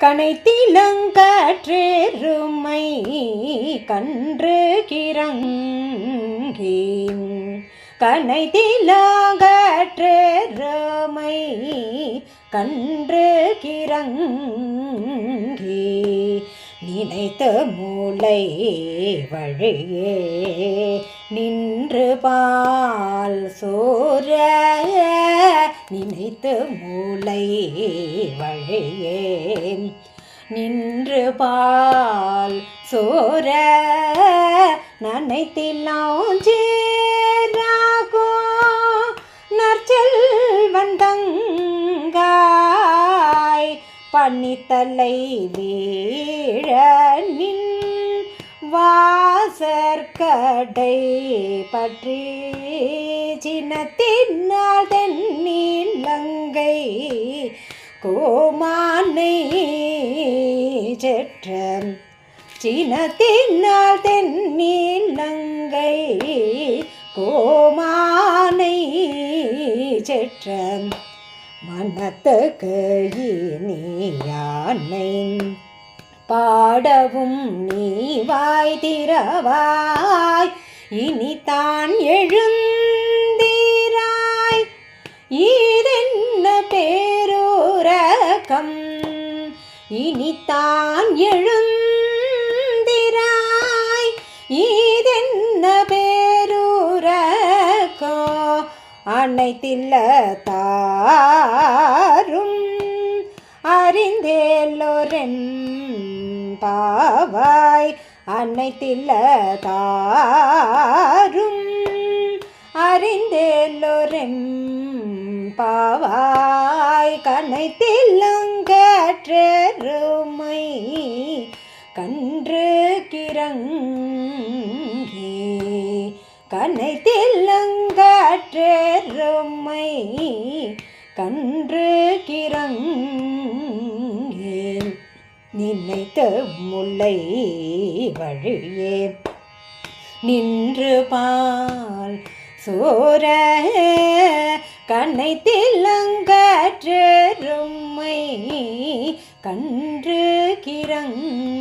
கனைத்திலங்கற்றெருமை கன்று கிறங்கி கனைத்திலங்கற்றெருமை கன்று கிறங்கி நினைத்த மூளை வழியே நின்று பால் சோர நினைத்து மூளை வழியே நின்று பால் சோர நனைத்தில்லாம் சேராகோ. நற்செல்வன் தங்காய் பன்னித்தலை வீழ நின் வா சர்க்கடை பற்றி சின்னத்தினால் தென்னீலங்கை கோமானை செற்ற சினத்தினால் தென்னீலங்கை கோமானை செற்ற மனத்துக்கு இனி யானை பாடவும் நீ வாய் திறவாய். இனி தான் எழுந்தீராய். இதென்ன பேரூரகம்? இனி தான் எழுந்திராய். இதென்ன பேரூரகோ? அனைத்தில்ல தாரும். அறிந்தேல்லோரென் பாவாய் அனைத்தில்ல தாரும் அறிந்தெல்லோரும் பாவாய் கண்ணை தில்லங்கற்றருமை கன்று கிரங்கே கண்ணை தில்லங்கற்றருமை கன்று கிறங்கி நினைத்த முல்லை வழியே. நின்று பால் சோர கண்ணை கனைத்திலங்கற்றெருமை கன்று கிரங்க